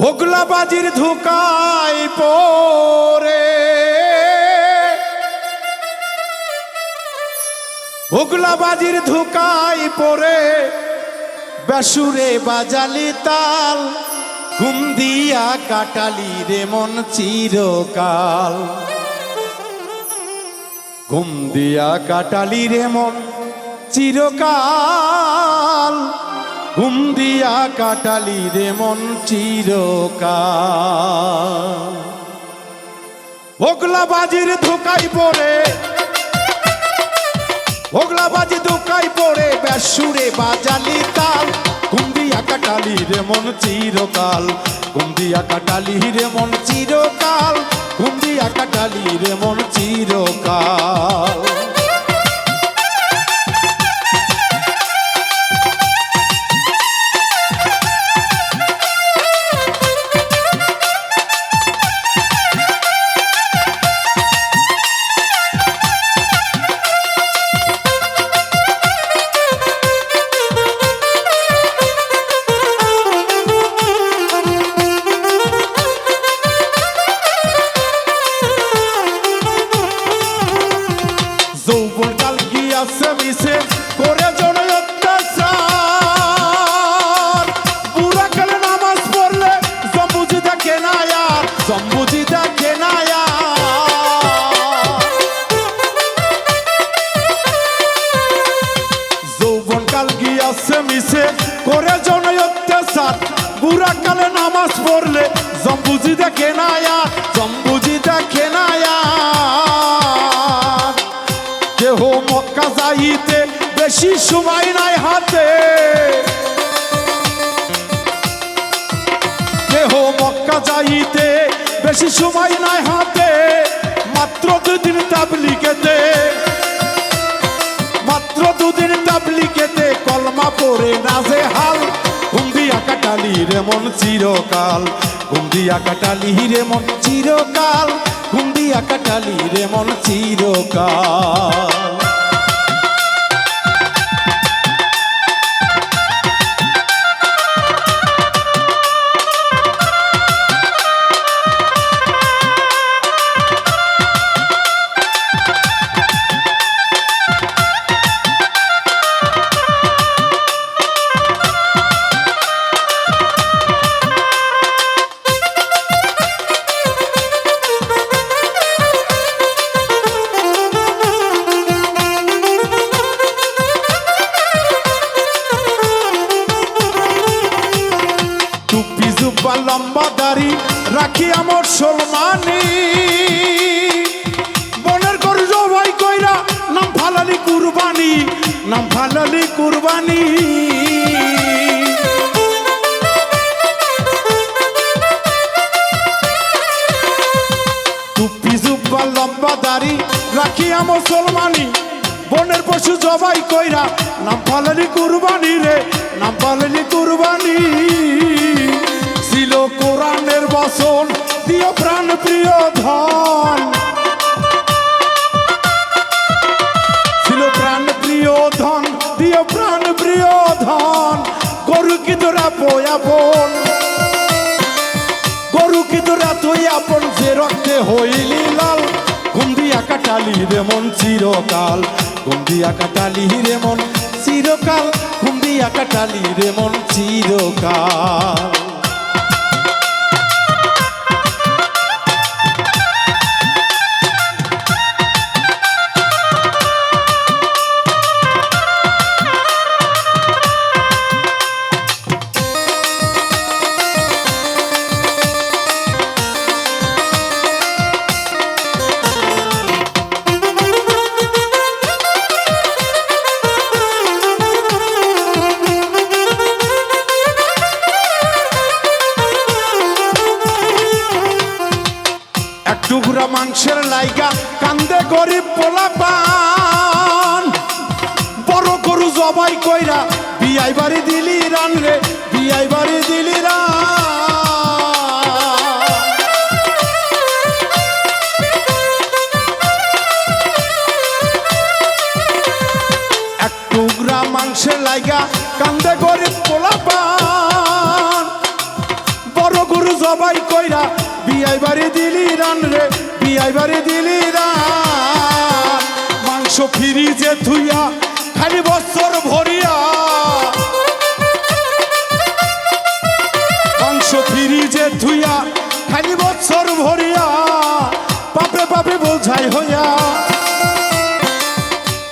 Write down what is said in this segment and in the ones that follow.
ভোগলাবাজির ধুকাই পরে ভোগলাবাজির ধুকাই পরে বেসুরে বাজালি তাল, ঘুম দিয়া কাটালি রে মন চিরকাল। ঘুম দিয়া কাটালি রে মন চিরকাল। ঘুম দিয়া কাটালি রে মন চিরকাল। ভোগলা বাজির ধোকাই পড়ে ভোগলা বাজি ধোকাই পড়ে বেসুরে বাজালি তাল। ঘুম কাটালি রে মন চিরকাল, ঘুম কাটালি রে মন চিরকাল, ঘুম কাটালি রে মন চিরকাল। বেশি সময় নাই হাতে। কেহ মক্কা যাইতে বেশি সময় নাই হাতে। মাত্র দুদিন তাবলিকেতে মাত্র দুদিন তাবলিকেতে কলমা পড়ে নাজে হাল। ঘুমদিয়া কাটালি রে মন চিরকাল ঘুমদিয়া কাটালি রে মন চিরকাল ঘুমদিয়া কাটালি রে মন চিরকাল। ফালালি কুরবানি। টুপি জুব্বা, লম্বা দাড়ি রাখি আমার সলমানি বনের পশু জবাই কইরা, নাম ফালালি কুরবানি রে, নাম ফালালি কুরবানি। ছিল কোরআনের বসন দিও প্রাণ প্রিয় ধন। ছিল প্রাণ প্রিয় ধন। দিও প্রাণ প্রিয় ধন, গরু কি তোরা বয়াবন গরু কি তোরা তুই আপন, যে রক্তে হইলি লাল। গুন্দিয়া কাটালি রে মন চিরকাল গুন্দিয়া কাটালি রে মন চিরকাল গুন্দিয়া কাটালি রে মন চিরকাল। টুকরা মাংসের লাইগা, কান্দে গরিব পোলা পান। বড় গরু জবাই কইরা, বিয়াই বাড়ি দিলি রান রে, বিয়াই বাড়ি দিলি রে বিয়াই বাড়ি দিলি রান মাংস ফিরিজে থুইয়া খালি বছর ভরিয়া। মাংস ফিরিজে থুইয়া খালি বছর ভরিয়া। পাপে পাপে বোঝাই হইয়া।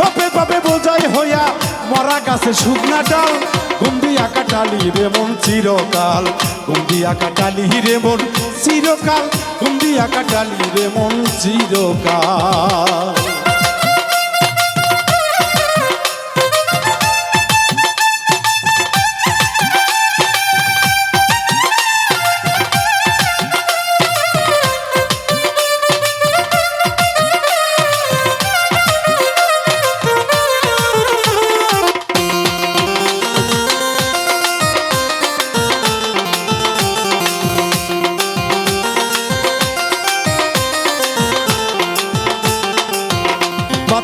পাপে পাপে বোঝাই হইয়া মরা গাছে শুকনা ডাল। গুন্দিয়া কাটালি রে মন চিরকাল। গুন্দিয়া কাটালি রে মন চিরকাল। গুন্দিয়া কাটালি রে মন চিরকাল।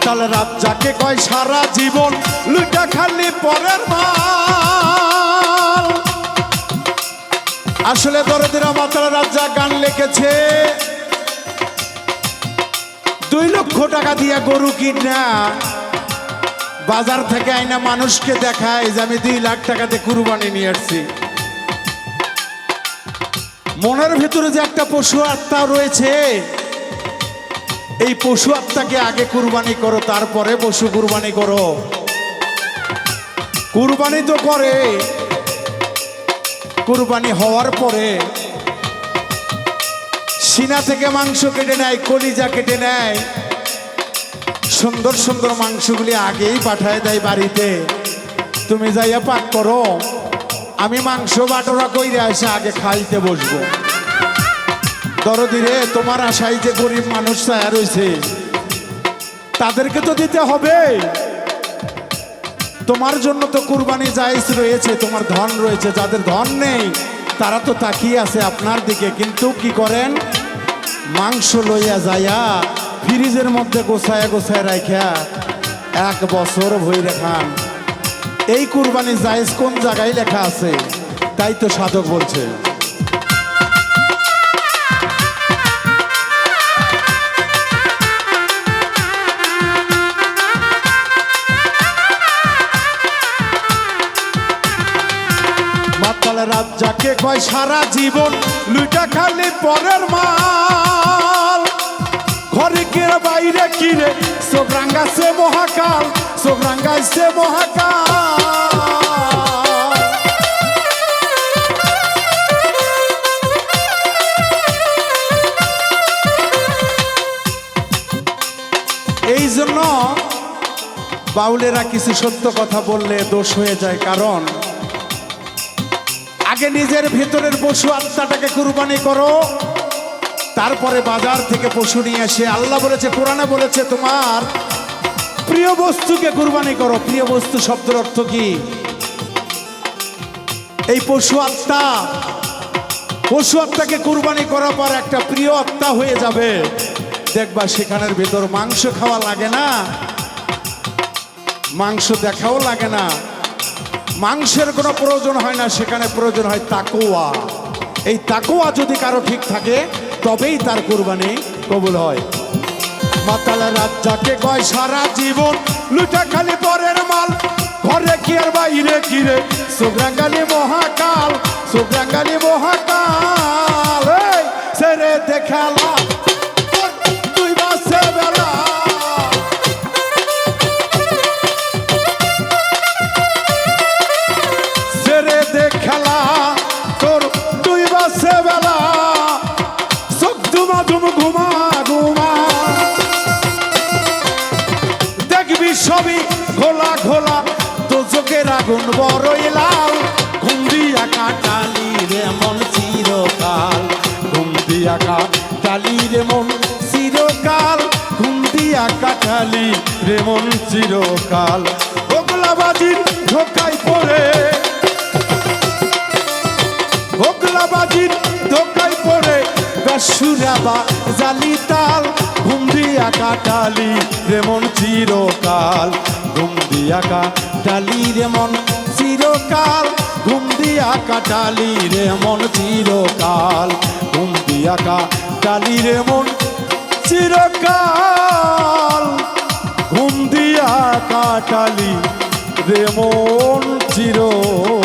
মাতাল রাত যাকে কয় সারা জীবন লুটা খালি পরের মাল। আসলে দরদিরা মাতাল রাজা গান লিখেছে, দুই লক্ষ টাকা দিয়া গরু কিনা, বাজার থেকে আইনা মানুষকে দেখায় যে আমি দুই লাখ টাকাতে কুরবানি নিয়ে আসছি। মনের ভিতরে যে একটা পশু আত্মা রয়েছে এই পশু আত্মাকে আগে কুরবানি করো, তারপরে পশু কুরবানি করো। কুরবানি তো করে, কুরবানি হওয়ার পরে সিনা থেকে মাংস কেটে নেয়, কলিজা কেটে নেয়। সুন্দর সুন্দর মাংসগুলি আগেই পাঠায় দেয় বাড়িতে। তুমি যাইয়া পাক করো, আমি মাংস বাটোরা কইরে এসে আগে খাইতে বসবো। দরদিরে তোমার আশায় যে গরিব মানুষ ছায়া রয়েছে তাদেরকে তো দিতে হবে। তোমার জন্য তো কুরবানি জায়েজ রয়েছে, তোমার ধন রয়েছে, যাদের ধন নেই, তারা তো তাকিয়ে আছে আপনার দিকে, কিন্তু কি করেন? মাংস লইয়া যাইয়া ফ্রিজের মধ্যে গোছায় গোছায় রাখা এক বছর ভইরে খান। এই কুরবানি জায়েজ কোন জায়গায় লেখা আছে? তাই তো সাধক বলছে। রাত যাকে কয় সারা জীবন লুটা খালি পরের মাল। ঘরে কে বাইরে কিরে? চোখ রাঙ্গাছে মহাকাল, চোখ রাঙ্গাইছে মহাকাল। এই জন্য বাউলেরা কিছু সত্য কথা বললে দোষ হয়ে যায়, কারণ আগে নিজের ভেতরের পশু আত্মাটাকে কুরবানি করো। তারপরে বাজার থেকে পশু নিয়ে এসে আল্লাহ বলেছে, কোরআনে বলেছে তোমার প্রিয় বস্তুকে কুরবানি করো। প্রিয় বস্তু শব্দের অর্থ কি? এই পশু আত্মা, পশু আত্মাকে কুরবানি করার পর একটা প্রিয় আত্মা হয়ে যাবে। দেখবা সেখানের ভেতর মাংস খাওয়া লাগে না, মাংস দেখাও লাগে না। মাংসের কোনো প্রয়োজন হয় না, সেখানে প্রয়োজন হয় তাকুয়া এই তাকুয়া যদি কারও ঠিক থাকে, তবেই তার কোরবানি কবুল হয়। মাতালা রাজ্জাকে কয়, সারা জীবন লুটা খালি পরের মাল, ঘরে কি আর বাইরে কিরে সুগ্রাঙ্গালি মহাকাল দুমা ঘুমা ঘুমা দেখবি সবই ঘোলা ঘোলা তো চোখের আগুন বড়ই লাল ঘুম দিয়া কাটালি রে মন চিরকাল ঘুম দিয়া কাটালি রে মন চিরকাল ঘুম দিয়া কাটালি রে মন চিরকাল ওগুলা বাজির ঢোকাই পড়ে ওগুলা বাজির ঢোকাই পড়ে বেসুরাবা জালি তাল, ঘুম দিয়া কাটালি রেমন চিরকাল। ঘুম দিয়া কাটালি রেমন চিরকাল, ঘুম দিয়া কাটালি রে মন চিরকাল। ঘুম দিয়া কাটালি রেমন চিরকাল, ঘুম দিয়া কাটালি রে মন চিরকাল।